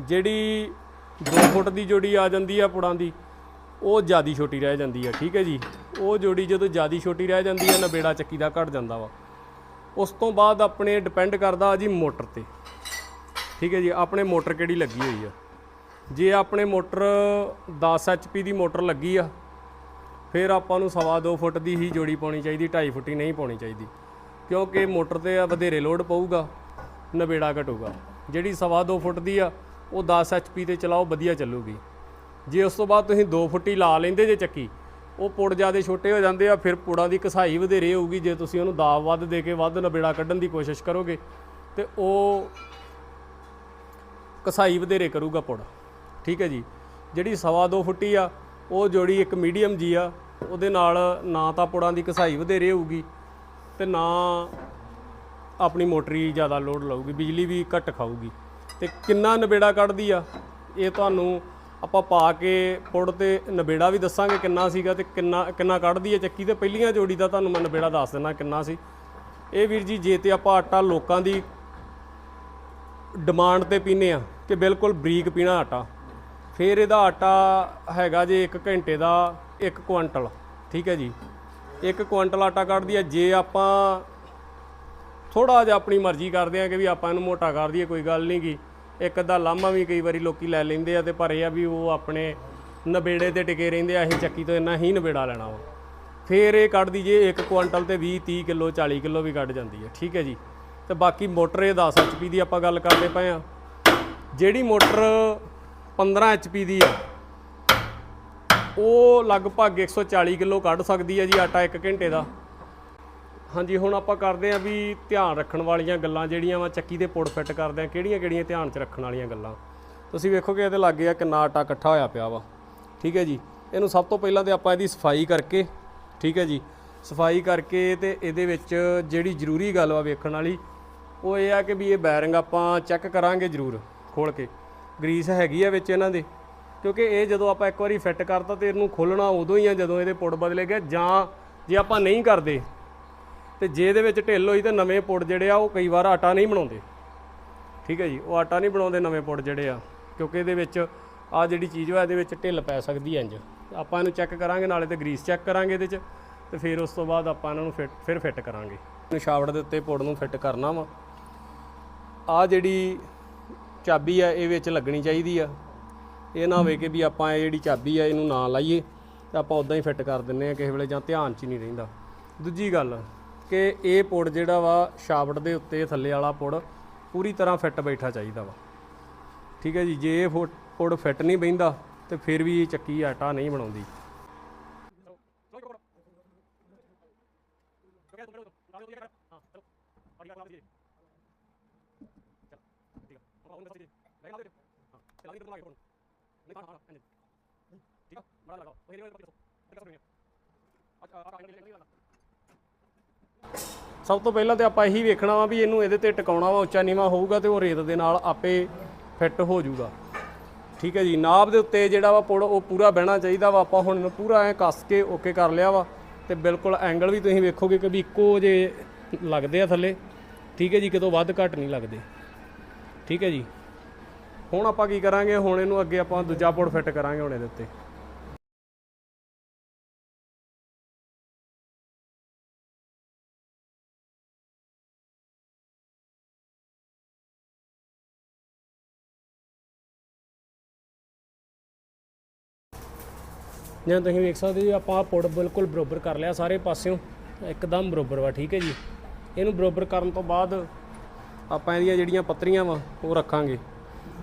B: ਜਿਹੜੀ 2 ਫੁੱਟ ਦੀ ਜੋੜੀ ਆ ਜਾਂਦੀ ਆ ਪੁੜਾਂ ਦੀ, ਉਹ ਜਿਆਦੀ ਛੋਟੀ ਰਹਿ ਜਾਂਦੀ ਆ, ਠੀਕ ਹੈ ਜੀ। ਉਹ ਜੋੜੀ ਜਦੋਂ ਜਿਆਦੀ ਛੋਟੀ ਰਹਿ ਜਾਂਦੀ ਆ, ਨਵੇੜਾ ਚੱਕੀ ਦਾ ਘਟ ਜਾਂਦਾ ਵਾ। ਉਸ ਤੋਂ ਬਾਅਦ ਆਪਣੇ ਡਿਪੈਂਡ ਕਰਦਾ ਜੀ ਮੋਟਰ ਤੇ। ਠੀਕ ਹੈ ਜੀ, ਆਪਣੇ ਮੋਟਰ ਕਿਹੜੀ ਲੱਗੀ ਹੋਈ ਆ? ਜੇ ਆਪਣੇ ਮੋਟਰ 10 HP ਦੀ ਮੋਟਰ ਲੱਗੀ ਆ, ਫਿਰ ਆਪਾਂ ਨੂੰ ਸਵਾ ਦੋ ਫੁੱਟ ਦੀ ਹੀ ਜੋੜੀ ਪਾਉਣੀ ਚਾਹੀਦੀ 2.5 ਫੁੱਟੀ ਨਹੀਂ ਪਾਉਣੀ ਚਾਹੀਦੀ। ਕਿਉਂਕਿ ਮੋਟਰ ਤੇ ਆ ਵਧੇਰੇ ਲੋਡ ਪਊਗਾ, ਨਵੇੜਾ ਘਟੂਗਾ। ਜਿਹੜੀ ਸਵਾ ਦੋ ਫੁੱਟ ਦੀ ਆ, ਉਹ 10 HP ਤੇ ਚਲਾਓ, ਵਧੀਆ ਚੱਲੂਗੀ। ਜੇ ਉਸ ਤੋਂ ਬਾਅਦ ਤੁਸੀਂ 2 ਫੁੱਟੀ ਲਾ ਲੈਂਦੇ ਜੇ ਚੱਕੀ ਉਹ ਪੁੜ ਜਿਆਦੇ ਛੋਟੇ ਹੋ ਜਾਂਦੇ ਆ, ਫਿਰ ਪੁੜਾਂ ਦੀ ਕਸਾਈ ਵਧੇਰੇ ਹੋਊਗੀ, ਜੇ ਤੁਸੀਂ ਉਹਨੂੰ ਦਾਬ ਵੱਧ ਦੇ ਕੇ ਵੱਧ ਨਵੇੜਾ ਕੱਢਣ ਦੀ ਕੋਸ਼ਿਸ਼ ਕਰੋਗੇ, ਤੇ ਉਹ ਕਸਾਈ ਵਧੇਰੇ ਕਰੂਗਾ ਪੁੜ। ਠੀਕ ਹੈ ਜੀ? ਜਿਹੜੀ ਸਵਾ ਦੋ ਫੁੱਟੀ ਆ, ਉਹ ਜੋੜੀ ਇੱਕ ਮੀਡੀਅਮ ਜੀ ਆ, ਉਹਦੇ ਨਾਲ ਨਾ ਤਾਂ ਪੁੜਾਂ ਦੀ ਕਸਾਈ ਵਧੇਰੇ ਹੋਊਗੀ, ਤੇ ਨਾ ਆਪਣੀ ਮੋਟਰੀ ਜ਼ਿਆਦਾ ਲੋਡ ਲਊਗੀ, ਬਿਜਲੀ ਵੀ ਘੱਟ ਖਾਊਗੀ। ਤੇ ਕਿੰਨਾ ਨਵੇੜਾ ਕੱਢਦੀ ਆ, ਇਹ ਤੁਹਾਨੂੰ ਆਪਾਂ ਪਾ ਕੇ ਪੁੜ ਤੇ ਨਵੇੜਾ ਵੀ ਦੱਸਾਂਗੇ ਕਿੰਨਾ ਸੀਗਾ ਤੇ ਕਿੰਨਾ ਕਿੰਨਾ ਕੱਢਦੀ ਹੈ। ਚੱਕੀ ਤੇ ਪਹਿਲੀਆਂ ਜੋੜੀ ਦਾ ਤੁਹਾਨੂੰ ਮੈਂ ਨਵੇੜਾ ਦੱਸ ਦਿੰਦਾ ਕਿੰਨਾ ਸੀ। ਇਹ ਵੀਰ ਜੀ, ਜੇ ਤੇ ਆਪਾਂ ਆਟਾ ਲੋਕਾਂ ਦੀ ਡਿਮਾਂਡ ਤੇ ਪੀਨੇ ਆ ਕਿ ਬਿਲਕੁਲ ਬਰੀਕ ਪੀਣਾ ਆਟਾ, ਫਿਰ ਇਹਦਾ ਆਟਾ ਹੈਗਾ ਜੇ 1 ਘੰਟੇ ਦਾ 1 ਕੁਇੰਟਲ ਠੀਕ ਹੈ ਜੀ। 1 ਕੁਇੰਟਲ ਆਟਾ ਕੱਢਦੀ ਹੈ। ਜੇ ਆਪਾਂ ਥੋੜਾ ਜਿਹਾ ਆਪਣੀ ਮਰਜ਼ੀ ਕਰਦੇ ਆ ਕਿ ਵੀ ਆਪਾਂ ਇਹਨੂੰ ਮੋਟਾ ਕਰ ਦਈਏ, ਕੋਈ ਗੱਲ ਨਹੀਂ ਗੀ। ਇੱਕ ਅੱਧਾ ਲਾਮਾ ਵੀ ਕਈ ਵਾਰੀ ਲੋਕੀ ਲੈ ਲੈਂਦੇ ਆ ਤੇ ਪਰ ਇਹ ਆ ਵੀ ਉਹ ਆਪਣੇ ਨਵੇੜੇ ਤੇ ਟਿਕੇ ਰਹਿੰਦੇ ਆ, ਅਸੀਂ ਚੱਕੀ ਤੋਂ ਇੰਨਾ ਹੀ ਨਵੇੜਾ ਲੈਣਾ ਵਾ। ਫਿਰ ਇਹ ਕੱਢਦੀ ਜੇ 1 ਕੁਆਂਟਲ ਤੇ 20 30 ਕਿਲੋ 40 ਕਿਲੋ ਵੀ ਕੱਢ ਜਾਂਦੀ ਹੈ ਠੀਕ ਹੈ ਜੀ। ਤੇ ਬਾਕੀ ਮੋਟਰ ਇਹ 10 HP ਦੀ ਆਪਾਂ ਗੱਲ ਕਰਦੇ ਪਏ ਆ। ਜਿਹੜੀ ਮੋਟਰ 15 HP ਦੀ ਆ, ਉਹ ਲਗਭਗ 140 ਕਿਲੋ ਕੱਢ ਸਕਦੀ ਹੈ ਜੀ ਆਟਾ 1 ਘੰਟੇ ਦਾ। ਹਾਂਜੀ, ਹੁਣ ਆਪਾਂ ਕਰਦੇ ਆ ਵੀ ਧਿਆਨ ਰੱਖਣ ਵਾਲੀਆਂ ਗੱਲਾਂ ਜਿਹੜੀਆਂ ਵਾ, ਚੱਕੀ ਦੇ ਪੁੜ ਫਿੱਟ ਕਰਦੇ ਆ ਕਿਹੜੀਆਂ ਕਿਹੜੀਆਂ ਧਿਆਨ 'ਚ ਰੱਖਣ ਵਾਲੀਆਂ ਗੱਲਾਂ। ਤੁਸੀਂ ਵੇਖੋਗੇ ਇਹਦੇ ਲਾਗੇ ਆ ਕਿੰਨਾ ਆਟਾ ਇਕੱਠਾ ਹੋਇਆ ਪਿਆ ਵਾ, ਠੀਕ ਹੈ ਜੀ? ਇਹਨੂੰ ਸਭ ਤੋਂ ਪਹਿਲਾਂ ਤੇ ਆਪਾਂ ਇਹਦੀ ਸਫ਼ਾਈ ਕਰਕੇ, ਠੀਕ ਹੈ ਜੀ? ਸਫ਼ਾਈ ਕਰਕੇ ਤੇ ਇਹਦੇ ਵਿੱਚ ਜਿਹੜੀ ਜ਼ਰੂਰੀ ਗੱਲ ਵਾ ਵੇਖਣ ਵਾਲੀ, ਉਹ ਇਹ ਆ ਕਿ ਵੀ ਇਹ ਬੈਰਿੰਗ ਆਪਾਂ ਚੈੱਕ ਕਰਾਂਗੇ ਜ਼ਰੂਰ ਖੋਲ ਕੇ। ਗਰੀਸ ਹੈਗੀ ਆ ਵਿੱਚ ਇਹਨਾਂ ਦੇ, ਕਿਉਂਕਿ ਇਹ ਜਦੋਂ ਆਪਾਂ ਇੱਕ ਵਾਰੀ ਫਿੱਟ ਕਰਤਾ ਤੇ ਇਹਨੂੰ ਖੋਲਣਾ ਉਦੋਂ ਹੀ ਆ ਜਦੋਂ ਇਹਦੇ ਪੁੜ ਬਦਲੇ ਗਏ, ਜਾਂ ਜੇ ਆਪਾਂ ਨਹੀਂ ਕਰਦੇ ਤੇ ਜੇ ਇਹਦੇ ਵਿੱਚ ਢਿੱਲ ਹੋਈ ਤਾਂ ਨਵੇਂ ਪੁੜ ਜਿਹੜੇ ਆ, ਉਹ ਕਈ ਵਾਰ ਆਟਾ ਨਹੀਂ ਬਣਾਉਂਦੇ। ਠੀਕ ਹੈ ਜੀ, ਉਹ ਆਟਾ ਨਹੀਂ ਬਣਾਉਂਦੇ ਨਵੇਂ ਪੁੜ ਜਿਹੜੇ ਆ, ਕਿਉਂਕਿ ਇਹਦੇ ਵਿੱਚ ਆ ਜਿਹੜੀ ਚੀਜ਼ ਵਾ ਇਹਦੇ ਵਿੱਚ ਢਿੱਲ ਪੈ ਸਕਦੀ ਹੈ ਇੰਜ ਆਪਾਂ ਇਹਨੂੰ ਚੈੱਕ ਕਰਾਂਗੇ, ਨਾਲੇ ਤੇ ਗਰੀਸ ਚੈੱਕ ਕਰਾਂਗੇ ਇਹਦੇ 'ਚ, ਤੇ ਫਿਰ ਉਸ ਤੋਂ ਬਾਅਦ ਆਪਾਂ ਇਹਨਾਂ ਨੂੰ ਫਿੱਟ ਫਿਰ ਫਿੱਟ ਕਰਾਂਗੇ। ਇਹਨੂੰ ਛਾਵੜ ਦੇ ਉੱਤੇ ਪੁੜ ਨੂੰ ਫਿੱਟ ਕਰਨਾ ਵਾ। ਆ ਜਿਹੜੀ ਚਾਬੀ ਆ, ਇਹ ਵਿੱਚ ਲੱਗਣੀ ਚਾਹੀਦੀ ਆ। ਇਹ ਨਾ ਹੋਵੇ ਕਿ ਵੀ ਆਪਾਂ ਇਹ ਜਿਹੜੀ ਚਾਬੀ ਆ, ਇਹਨੂੰ ਨਾ ਲਾਈਏ, ਤੇ ਆਪਾਂ ਉਦਾਂ ਹੀ ਫਿੱਟ ਕਰ ਦਿੰਨੇ ਆ, ਕਿਸੇ ਵੇਲੇ ਜਾਂ ਧਿਆਨ 'ਚ ਨਹੀਂ ਰਹਿੰਦਾ। ਦੂਜੀ ਗੱਲ ਕਿ ਇਹ ਪੁੜ ਜਿਹੜਾ ਵਾ ਸ਼ਾਫਟ ਦੇ ਉੱਤੇ ਥੱਲੇ ਵਾਲਾ ਪੁੜ ਪੂਰੀ ਤਰ੍ਹਾਂ ਫਿੱਟ ਬੈਠਾ ਚਾਹੀਦਾ ਵਾ ਠੀਕ ਹੈ ਜੀ ਜੇ ਇਹ ਪੁੜ ਫਿੱਟ ਨਹੀਂ ਬਹਿੰਦਾ ਤੇ ਫਿਰ ਵੀ ਇਹ ਚੱਕੀ ਆਟਾ ਨਹੀਂ ਬਣਾਉਂਦੀ ਸਭ ਤੋਂ ਪਹਿਲਾਂ ਤੇ ਆਪਾਂ ਇਹੀ ਵੇਖਣਾ ਵਾ ਵੀ ਇਹਨੂੰ ਇਹਦੇ ਤੇ ਟਿਕਾਉਣਾ ਵਾ, ਉੱਚਾ ਨੀਵਾ ਹੋਊਗਾ ਤੇ ਉਹ ਰੇਤ ਦੇ ਨਾਲ ਆਪੇ ਫਿੱਟ ਹੋ ਜਾਊਗਾ। ਠੀਕ ਹੈ ਜੀ ਨਾਬ ਦੇ ਉੱਤੇ ਜਿਹੜਾ ਵਾ ਪੁੜ, ਉਹ ਪੂਰਾ ਬਹਿਣਾ ਚਾਹੀਦਾ ਵਾ, ਆਪਾਂ ਹੁਣ ਇਹਨੂੰ ਪੂਰਾ ਐ ਕੱਸ ਕੇ ਓਕੇ ਕਰ ਲਿਆ ਵਾ ਤੇ ਬਿਲਕੁਲ ਐਂਗਲ ਵੀ ਤੁਸੀਂ ਵੇਖੋਗੇ ਕਿ ਵੀ ਇੱਕੋ ਜੇ ਲੱਗਦੇ ਆ ਥੱਲੇ। ਠੀਕ ਹੈ ਜੀ, ਕਿਤੋਂ ਵੱਧ ਘੱਟ ਨਹੀਂ ਲੱਗਦੇ। ਠੀਕ ਹੈ ਜੀ, ਹੁਣ ਆਪਾਂ ਕੀ ਕਰਾਂਗੇ, ਹੁਣ ਇਹਨੂੰ ਅੱਗੇ ਆਪਾਂ ਦੂਜਾ ਪੁੜ ਫਿੱਟ ਕਰਾਂਗੇ ਹੁਣ ਇਹਦੇ ਉੱਤੇ। ਜਿਵੇਂ ਤੁਸੀਂ ਵੇਖ ਸਕਦੇ ਜੀ, ਆਪਾਂ ਆਹ ਪੁੜ ਬਿਲਕੁਲ ਬਰੋਬਰ ਕਰ ਲਿਆ ਸਾਰੇ ਪਾਸਿਓਂ। ਇੱਕਦਮ ਬਰੋਬਰ ਵਾ, ਠੀਕ ਹੈ ਜੀ? ਇਹਨੂੰ ਬਰੋਬਰ ਕਰਨ ਤੋਂ ਬਾਅਦ ਆਪਾਂ ਇਹਦੀਆਂ ਜਿਹੜੀਆਂ ਪੱਤਰੀਆਂ ਵਾ, ਉਹ ਰੱਖਾਂਗੇ।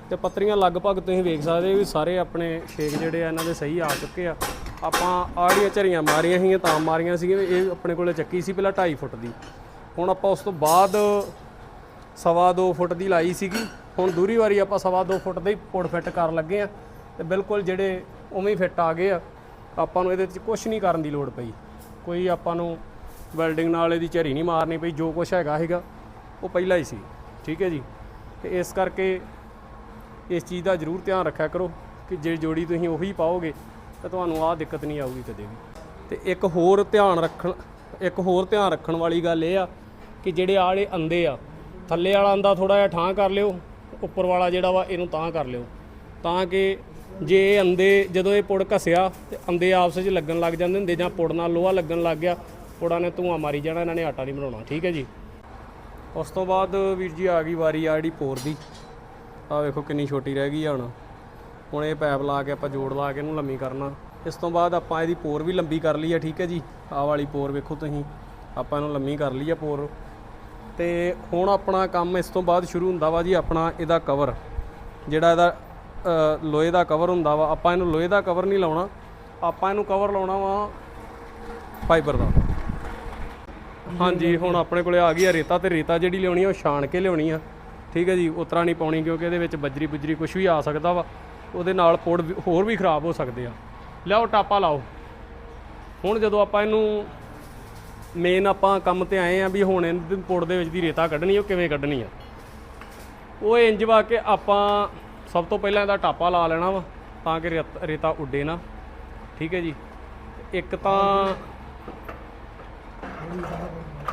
B: ਤੇ ਪੱਤਰੀਆਂ ਲਗਭਗ ਤੁਸੀਂ ਵੇਖ ਸਕਦੇ ਵੀ ਸਾਰੇ ਆਪਣੇ ਛੇਕ ਜਿਹੜੇ ਆ, ਇਹਨਾਂ ਦੇ ਸਹੀ ਆ ਚੁੱਕੇ ਆ। ਆਪਾਂ ਆੜੀਆਂ ਝਰੀਆਂ ਮਾਰੀਆਂ ਸੀਗੀਆਂ, ਤਾਂ ਮਾਰੀਆਂ ਸੀਗੀਆਂ, ਵੀ ਇਹ ਆਪਣੇ ਕੋਲੇ ਚੱਕੀ ਸੀ ਪਹਿਲਾਂ 2.5 ਫੁੱਟ ਦੀ। ਹੁਣ ਆਪਾਂ ਉਸ ਤੋਂ ਬਾਅਦ ਸਵਾ 2 ਫੁੱਟ ਦੀ ਲਾਈ ਸੀਗੀ। ਹੁਣ ਦੂਰੀ ਵਾਰੀ ਆਪਾਂ ਸਵਾ 2 ਫੁੱਟ ਦੇ ਹੀ ਪੁੜ ਫਿੱਟ ਕਰਨ ਲੱਗੇ ਆ। ਤੇ ਬਿਲਕੁਲ ਜਿਹੜੇ ਉਵੇਂ ਹੀ ਫਿੱਟ ਆ ਗਏ ਆ। ਆਪਾਂ ਨੂੰ ਇਹਦੇ ਵਿੱਚ ਕੁਝ ਨਹੀਂ ਕਰਨ ਦੀ ਲੋੜ ਪਈ। ਕੋਈ ਆਪਾਂ ਨੂੰ ਵੈਲਡਿੰਗ ਨਾਲ ਇਹਦੀ ਝਰੀ ਨਹੀਂ ਮਾਰਨੀ ਪਈ, ਜੋ ਕੁਝ ਹੈਗਾ ਹੈਗਾ ਉਹ ਪਹਿਲਾਂ ਹੀ ਸੀ। ਠੀਕ ਹੈ ਜੀ? ਤੇ ਇਸ ਕਰਕੇ ਇਸ ਚੀਜ਼ ਦਾ ਜ਼ਰੂਰ ਧਿਆਨ ਰੱਖਿਆ ਕਰੋ ਕਿ ਜੇ ਜੋੜੀ ਤੁਸੀਂ ਉਹੀ ਪਾਓਗੇ, ਤਾਂ ਤੁਹਾਨੂੰ ਆਹ ਦਿੱਕਤ ਨਹੀਂ ਆਊਗੀ ਕਦੇ ਵੀ। ਤੇ ਇੱਕ ਹੋਰ ਧਿਆਨ ਰੱਖਣ, ਇੱਕ ਹੋਰ ਧਿਆਨ ਰੱਖਣ ਵਾਲੀ ਗੱਲ ਇਹ ਆ ਕਿ ਜਿਹੜੇ ਆਲੇ ਅੰਦੇ ਆ, ਥੱਲੇ ਵਾਲਾ ਅੰਦਾ ਥੋੜਾ ਜਿਹਾ ਠਾਂ ਕਰ ਲਿਓ, ਉੱਪਰ ਵਾਲਾ ਜਿਹੜਾ ਵਾ ਇਹਨੂੰ ਤਾਂ ਕਰ ਲਿਓ। ਤਾਂ ਕਿ ਜੇ ਇਹ ਅੰਦੇ ਜਦੋਂ ਇਹ ਪੁੜ ਘਸਿਆ ਤੇ ਅੰਦੇ ਆਪਸ ਵਿੱਚ ਲੱਗਣ ਲੱਗ ਜਾਂਦੇ ਹੁੰਦੇ ਜਾਂ ਪੁੜ ਨਾਲ ਲੋਹਾ ਲੱਗਣ ਲੱਗ ਗਿਆ, ਪੁੜਾਂ ਨੇ ਧੂਆਂ ਮਾਰੀ ਜਾਣਾ, ਇਹਨਾਂ ਨੇ ਆਟਾ ਨਹੀਂ ਬਣਾਉਣਾ, ਠੀਕ ਹੈ ਜੀ? ਉਸ ਤੋਂ ਬਾਅਦ ਵੀਰ ਜੀ ਆ ਗਈ ਵਾਰੀ ਆ ਜਿਹੜੀ ਪੋਰ ਦੀ। ਆ ਵੇਖੋ ਕਿੰਨੀ ਛੋਟੀ ਰਹਿ ਗਈ ਆ ਹੁਣ। ਹੁਣ ਇਹ ਪੈਪ ਲਾ ਕੇ ਆਪਾਂ ਜੋੜ ਲਾ ਕੇ ਇਹਨੂੰ ਲੰਮੀ ਕਰਨਾ। ਇਸ ਤੋਂ ਬਾਅਦ ਆਪਾਂ ਇਹਦੀ ਪੋਰ ਵੀ ਲੰਬੀ ਕਰ ਲਈ ਆ, ਠੀਕ ਹੈ ਜੀ? ਆਹ ਵਾਲੀ ਪੋਰ ਵੇਖੋ ਤੁਸੀਂ। ਆਪਾਂ ਇਹਨੂੰ ਲੰਮੀ ਕਰ ਲਈ ਆ ਪੋਰ। ਤੇ ਹੁਣ ਆਪਣਾ ਕੰਮ ਇਸ ਤੋਂ ਬਾਅਦ ਸ਼ੁਰੂ ਹੁੰਦਾ ਵਾ ਜੀ ਆਪਣਾ ਇਹਦਾ ਕਵਰ ਜਿਹੜਾ ਇਹਦਾ ਲੋਹੇ ਦਾ ਕਵਰ ਹੁੰਦਾ ਵਾ। ਆਪਾਂ ਇਹਨੂੰ ਲੋਹੇ ਦਾ ਕਵਰ ਨਹੀਂ ਲਾਉਣਾ। ਆਪਾਂ ਇਹਨੂੰ ਕਵਰ ਲਾਉਣਾ ਵਾ ਫਾਈਬਰ ਦਾ। ਹਾਂਜੀ, ਹੁਣ ਆਪਣੇ ਕੋਲੇ ਆ ਗਈ ਆ ਰੇਤਾ ਤੇ ਰੇਤਾ ਜਿਹੜੀ ਲਿਆਉਣੀ ਆ, ਉਹ ਛਾਣ ਕੇ ਲਿਆਉਣੀ ਆ। ਠੀਕ ਹੈ ਜੀ, ਉਤਰਾ ਨਹੀਂ ਪਾਉਣੀ ਕਿਉਂਕਿ ਇਹਦੇ ਵਿੱਚ ਬੱਜਰੀ ਬੁਜਰੀ ਕੁਝ ਵੀ ਆ ਸਕਦਾ ਵਾ। ਉਹਦੇ ਨਾਲ ਪੁੜ ਹੋਰ ਵੀ ਖਰਾਬ ਹੋ ਸਕਦੇ ਆ। ਲਿਆਓ, ਟਾਪਾ ਲਾਓ। ਹੁਣ ਜਦੋਂ ਆਪਾਂ ਇਹਨੂੰ ਮੇਨ ਆਪਾਂ ਕੰਮ ਤੇ ਆਏ ਆ ਵੀ ਹੁਣ ਇਹਦੇ ਪੁੜ ਦੇ ਵਿੱਚ ਦੀ ਰੇਤਾ ਕੱਢਣੀ ਉਹ ਕਿਵੇਂ ਕੱਢਣੀ ਆ? ਉਹ ਇੰਜ ਵਾ ਕੇ ਆਪਾਂ ਸਭ ਤੋਂ ਪਹਿਲਾਂ ਇਹਦਾ ਟਾਪਾ ਲਾ ਲੈਣਾ ਵਾ, ਤਾਂ ਕਿ ਰੇਤ- ਰੇਤਾ ਉੱਡੇ ਨਾ। ਠੀਕ ਹੈ ਜੀ? ਇੱਕ ਤਾਂ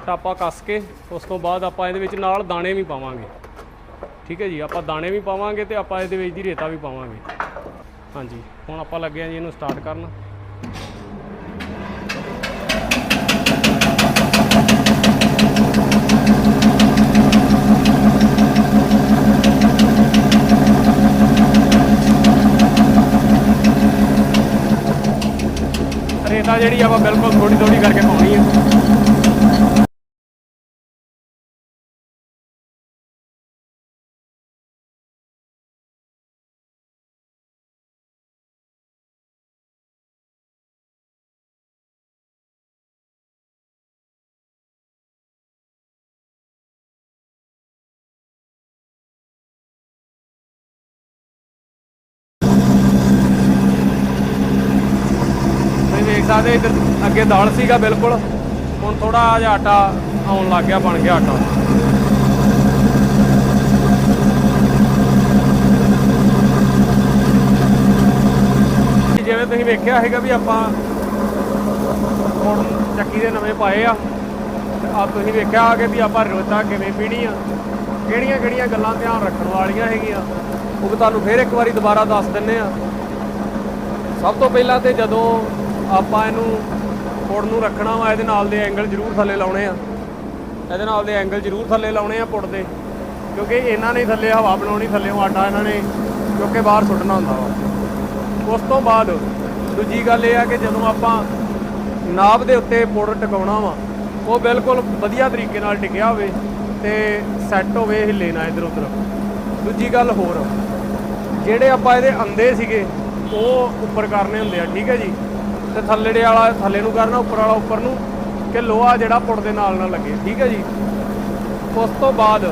B: ਟਾਪਾ ਕੱਸ ਕੇ, ਉਸ ਤੋਂ ਬਾਅਦ ਆਪਾਂ ਇਹਦੇ ਵਿੱਚ ਨਾਲ ਦਾਣੇ ਵੀ ਪਾਵਾਂਗੇ। ਠੀਕ ਹੈ ਜੀ? ਆਪਾਂ ਦਾਣੇ ਵੀ ਪਾਵਾਂਗੇ ਤੇ ਆਪਾਂ ਇਹਦੇ ਵਿੱਚ ਦੀ ਰੇਤਾ ਵੀ ਪਾਵਾਂਗੇ। ਹਾਂਜੀ, ਹੁਣ ਆਪਾਂ ਲੱਗੇ ਆ ਜੀ ਇਹਨੂੰ ਸਟਾਰਟ ਕਰਨ। ਰੇਤਾ ਜਿਹੜੀ ਆਪਾਂ ਬਿਲਕੁਲ ਥੋੜੀ ਥੋੜੀ ਕਰਕੇ ਪਾਉਣੀ ਆ। ਤੁਸੀਂ ਇੱਧਰ ਅੱਗੇ ਦਾਲ ਸੀਗਾ, ਬਿਲਕੁਲ। ਹੁਣ ਥੋੜਾ ਜਿਹਾ ਆਟਾ ਆਉਣ ਲੱਗ ਗਿਆ, ਬਣ ਗਿਆ ਆਟਾ। ਜਿਵੇਂ ਤੁਸੀਂ ਵੇਖਿਆ ਹੈਗਾ ਵੀ ਆਪਾਂ ਹੁਣ ਚੱਕੀ ਦੇ ਨਵੇਂ ਪਾਏ ਆ ਆ ਤੁਸੀਂ ਵੇਖਿਆ ਆ ਕਿ ਵੀ ਆਪਾਂ ਰੋਤਾ ਕਿਵੇਂ ਪੀਣੀ ਆ ਕਿਹੜੀਆਂ ਕਿਹੜੀਆਂ ਗੱਲਾਂ ਧਿਆਨ ਰੱਖਣ ਵਾਲੀਆਂ ਹੈਗੀਆਂ। ਉਹ ਵੀ ਤੁਹਾਨੂੰ ਫੇਰ ਇੱਕ ਵਾਰੀ ਦੁਬਾਰਾ ਦੱਸ ਦਿੰਨੇ ਆ। ਸਭ ਤੋਂ ਪਹਿਲਾਂ ਤੇ ਜਦੋਂ ਆਪਾਂ ਇਹਨੂੰ ਪੁੜ ਨੂੰ ਰੱਖਣਾ ਵਾ, ਇਹਦੇ ਨਾਲ ਦੇ ਐਂਗਲ ਜ਼ਰੂਰ ਥੱਲੇ ਲਾਉਣੇ ਆ। ਇਹਦੇ ਨਾਲ ਦੇ ਐਂਗਲ ਜ਼ਰੂਰ ਥੱਲੇ ਲਾਉਣੇ ਆ ਪੁੜ ਦੇ, ਕਿਉਂਕਿ ਇਹਨਾਂ ਨੇ ਥੱਲੇ ਹਵਾ ਬਣਾਉਣੀ, ਥੱਲੇ ਆਟਾ ਇਹਨਾਂ ਨੇ ਕਿਉਂਕਿ ਬਾਹਰ ਸੁੱਟਣਾ ਹੁੰਦਾ ਵਾ। ਉਸ ਤੋਂ ਬਾਅਦ ਦੂਜੀ ਗੱਲ ਇਹ ਆ ਕਿ ਜਦੋਂ ਆਪਾਂ ਨਾਬ ਦੇ ਉੱਤੇ ਪੁੜ ਟਿਕਾਉਣਾ ਵਾ, ਉਹ ਬਿਲਕੁਲ ਵਧੀਆ ਤਰੀਕੇ ਨਾਲ ਟਿਕਿਆ ਹੋਵੇ ਤੇ ਸੈੱਟ ਹੋਵੇ ਹਿੱਲੇ ਨਾ ਇਧਰ ਉਧਰ। ਦੂਜੀ ਗੱਲ ਹੋਰ, ਜਿਹੜੇ ਆਪਾਂ ਇਹਦੇ ਅੰਦੇ ਸੀਗੇ, ਉਹ ਉੱਪਰ ਕਰਨੇ ਹੁੰਦੇ ਆ, ਠੀਕ ਹੈ ਜੀ? ਤੇ ਥੱਲੇੜੇ ਵਾਲਾ, ਥੱਲੇ ਨੂੰ ਕਰਨਾ, ਉੱਪਰ ਵਾਲਾ ਉੱਪਰ ਨੂੰ, ਕਿ ਲੋਹਾ ਜਿਹੜਾ ਪੁੜ ਦੇ ਨਾਲ ਨਾ ਲੱਗੇ, ਠੀਕ ਹੈ ਜੀ? ਉਸ ਤੋਂ ਬਾਅਦ,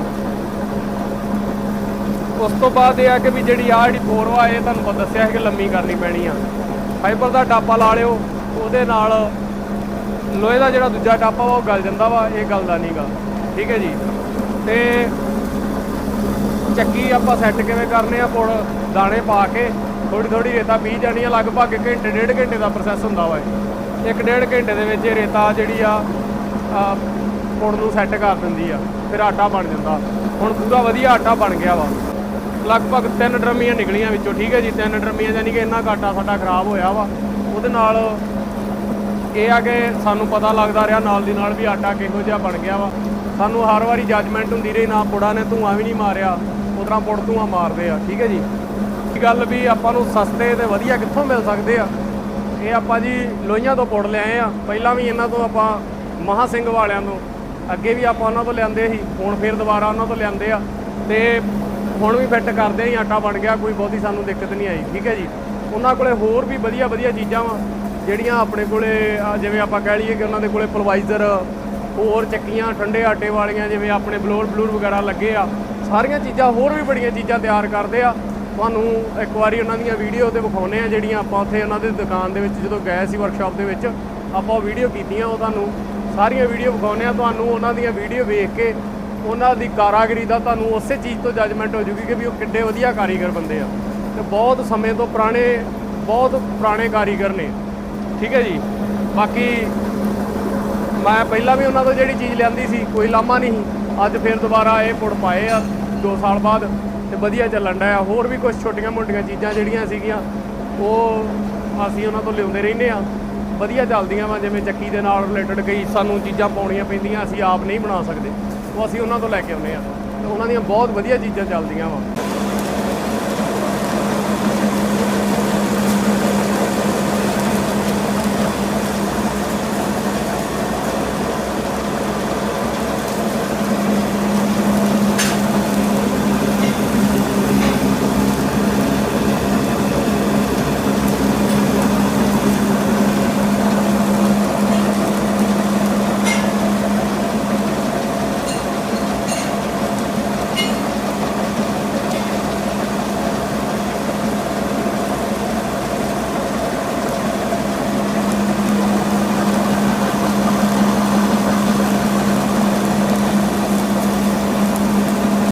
B: ਉਸ ਤੋਂ ਬਾਅਦ ਇਹ ਆ ਕਿ ਵੀ ਜਿਹੜੀ ਆ ਜਿਹੜੀ ਫੋਰਵਾ ਇਹ ਤੁਹਾਨੂੰ ਪਤਾ ਦੱਸਿਆ ਹੈ ਕਿ ਲੰਮੀ ਕਰਨੀ ਪੈਣੀ ਆ। ਫਾਈਬਰ ਦਾ ਟਾਪਾ ਲਾ ਲਿਓ, ਉਹਦੇ ਨਾਲ ਲੋਹੇ ਦਾ ਜਿਹੜਾ ਦੂਜਾ ਟਾਪਾ ਵਾ, ਉਹ ਗਲ ਜਾਂਦਾ ਵਾ, ਇਹ ਗਲਦਾ ਨਹੀਂਗਾ ਠੀਕ ਹੈ ਜੀ? ਤੇ ਚੱਕੀ ਆਪਾਂ ਸੈੱਟ ਕਿਵੇਂ ਕਰਨੇ ਆ, ਪੁੜ ਦਾਣੇ ਪਾ ਕੇ ਥੋੜੀ ਥੋੜੀ ਰੇਤਾ ਪੀ ਜਾਣੀ ਆ ਲਗਭਗ ਘੰਟੇ, ਡੇਢ ਘੰਟੇ ਦਾ ਪ੍ਰੋਸੈਸ ਹੁੰਦਾ ਵਾ ਇੱਕ ਡੇਢ ਘੰਟੇ ਦੇ ਵਿੱਚ ਇਹ ਰੇਤਾ ਜਿਹੜੀ ਆ ਪੁੜ ਨੂੰ ਸੈੱਟ ਕਰ ਦਿੰਦੀ ਆ, ਫਿਰ ਆਟਾ ਬਣ ਜਾਂਦਾ। ਹੁਣ ਪੂਰਾ ਵਧੀਆ ਆਟਾ ਬਣ ਗਿਆ ਵਾ। ਲਗਭਗ ਤਿੰਨ ਡਰਮੀਆਂ ਨਿਕਲੀਆਂ ਵਿੱਚੋਂ, ਠੀਕ ਹੈ ਜੀ? ਤਿੰਨ ਡਰਮੀਆਂ, ਯਾਨੀ ਕਿ ਇੰਨਾ ਕੁ ਆਟਾ ਸਾਡਾ ਖਰਾਬ ਹੋਇਆ ਵਾ। ਉਹਦੇ ਨਾਲ ਇਹ ਆ ਕਿ ਸਾਨੂੰ ਪਤਾ ਲੱਗਦਾ ਰਿਹਾ, ਨਾਲ ਦੀ ਨਾਲ ਵੀ ਆਟਾ ਕਿਹੋ ਜਿਹਾ ਬਣ ਗਿਆ ਵਾ। ਸਾਨੂੰ ਹਰ ਵਾਰੀ ਜੱਜਮੈਂਟ ਹੁੰਦੀ ਰਹੀ, ਨਾ ਪੁੜਾ ਨੇ ਧੂਆਂ ਵੀ ਨਹੀਂ ਮਾਰਿਆ ਉਤਰਾ ਪੁੜ ਧੂਆਂ ਮਾਰਦੇ ਆ, ਠੀਕ ਹੈ ਜੀ? ਗੱਲ ਵੀ ਆਪਾਂ ਨੂੰ ਸਸਤੇ ਤੇ ਵਧੀਆ ਕਿੱਥੋਂ ਮਿਲ ਸਕਦੇ ਆ? ਇਹ ਆਪਾਂ ਜੀ ਲੋਹੀਆਂ ਤੋਂ ਪੁੜ ਲਿਆਏ ਆ। ਪਹਿਲਾਂ ਵੀ ਇਹਨਾਂ ਤੋਂ ਆਪਾਂ ਮਹਾ ਸਿੰਘ ਵਾਲਿਆਂ ਤੋਂ। ਅੱਗੇ ਵੀ ਆਪਾਂ ਉਹਨਾਂ ਤੋਂ ਲਿਆਂਦੇ ਸੀ। ਹੁਣ ਫਿਰ ਦੁਬਾਰਾ ਉਹਨਾਂ ਤੋਂ ਲਿਆਂਦੇ ਆ। ਤੇ ਹੁਣ ਵੀ ਫਿੱਟ ਕਰਦੇ ਆਂ ਆਟਾ ਬਣ ਗਿਆ, ਕੋਈ ਬਹੁਤੀ ਸਾਨੂੰ ਦਿੱਕਤ ਨਹੀਂ ਆਈ। ਠੀਕ ਹੈ ਜੀ? ਉਹਨਾਂ ਕੋਲੇ ਹੋਰ ਵੀ ਵਧੀਆ ਵਧੀਆ ਚੀਜ਼ਾਂ ਵਾ, ਜਿਹੜੀਆਂ ਆਪਣੇ ਕੋਲੇ ਜਿਵੇਂ ਆਪਾਂ ਕਹਿ ਲਈਏ ਕਿ ਉਹਨਾਂ ਦੇ ਕੋਲੇ ਪਲਵਾਈਜ਼ਰ, ਹੋਰ ਚੱਕੀਆਂ, ਠੰਡੇ ਆਟੇ ਵਾਲੀਆਂ, ਜਿਵੇਂ ਆਪਣੇ ਬਲੋਰ ਬਲੂਰ ਵਗੈਰਾ ਲੱਗੇ ਆ। ਸਾਰੀਆਂ ਚੀਜ਼ਾਂ ਹੋਰ ਵੀ ਬੜੀਆਂ ਚੀਜ਼ਾਂ ਤਿਆਰ ਕਰਦੇ ਆ। ਤੁਹਾਨੂੰ ਇੱਕ ਵਾਰੀ ਉਹਨਾਂ ਦੀਆਂ ਵੀਡੀਓ ਤੇ ਵਿਖਾਉਨੇ ਆ ਜਿਹੜੀਆਂ ਆਪਾਂ ਉੱਥੇ ਉਹਨਾਂ ਦੇ ਦੁਕਾਨ ਦੇ ਵਿੱਚ ਜਦੋਂ ਗਏ ਸੀ ਵਰਕਸ਼ਾਪ ਦੇ ਵਿੱਚ, ਆਪਾਂ ਉਹ ਵੀਡੀਓ ਕੀਤੀਆਂ, ਉਹ ਤੁਹਾਨੂੰ ਸਾਰੀਆਂ ਵੀਡੀਓ ਵਿਖਾਉਨੇ ਆ ਤੁਹਾਨੂੰ ਉਹਨਾਂ ਦੀਆਂ ਵੀਡੀਓ ਵੇਖ ਕੇ ਉਹਨਾਂ ਦੀ ਕਾਰਾਗਰੀ ਦਾ ਤੁਹਾਨੂੰ ਉਸੇ ਚੀਜ਼ ਤੋਂ ਜੱਜਮੈਂਟ ਹੋ ਜੂਗੀ ਕਿ ਵੀ ਉਹ ਕਿੱਡੇ ਵਧੀਆ ਕਾਰੀਗਰ ਬੰਦੇ ਆ। ਤੇ ਬਹੁਤ ਸਮੇਂ ਤੋਂ ਪੁਰਾਣੇ, ਬਹੁਤ ਪੁਰਾਣੇ ਕਾਰੀਗਰ ਨੇ। ਠੀਕ ਹੈ ਜੀ? ਬਾਕੀ ਮੈਂ ਪਹਿਲਾਂ ਵੀ ਉਹਨਾਂ ਤੋਂ ਜਿਹੜੀ ਚੀਜ਼ ਲਿਆਂਦੀ ਸੀ, ਕੋਈ ਲਾਮਾ ਨਹੀਂ। ਸੀ। ਅੱਜ ਫਿਰ ਦੁਬਾਰਾ ਇਹ ਪੁੜ ਪਾਏ ਆ 2 ਸਾਲ ਬਾਅਦ। ਤੇ ਵਧੀਆ ਚੱਲਣ ਡਿਆ ਹੋਰ ਵੀ ਕੁਝ ਛੋਟੀਆਂ ਮੋਟੀਆਂ ਚੀਜ਼ਾਂ ਜਿਹੜੀਆਂ ਸੀਗੀਆਂ, ਉਹ ਅਸੀਂ ਉਹਨਾਂ ਤੋਂ ਲਿਆਉਂਦੇ ਰਹਿੰਦੇ ਆ। ਵਧੀਆ ਚੱਲਦੀਆਂ ਵਾ, ਜਿਵੇਂ ਚੱਕੀ ਦੇ ਨਾਲ ਰਿਲੇਟਡ ਕਈ ਸਾਨੂੰ ਚੀਜ਼ਾਂ ਪਾਉਣੀਆਂ ਪੈਂਦੀਆਂ, ਅਸੀਂ ਆਪ ਨਹੀਂ ਬਣਾ ਸਕਦੇ। ਉਹ ਅਸੀਂ ਉਹਨਾਂ ਤੋਂ ਲੈ ਕੇ ਆਉਂਦੇ ਆ। ਤੇ ਉਹਨਾਂ ਦੀਆਂ ਬਹੁਤ ਵਧੀਆ ਚੀਜ਼ਾਂ ਚੱਲਦੀਆਂ ਵਾ।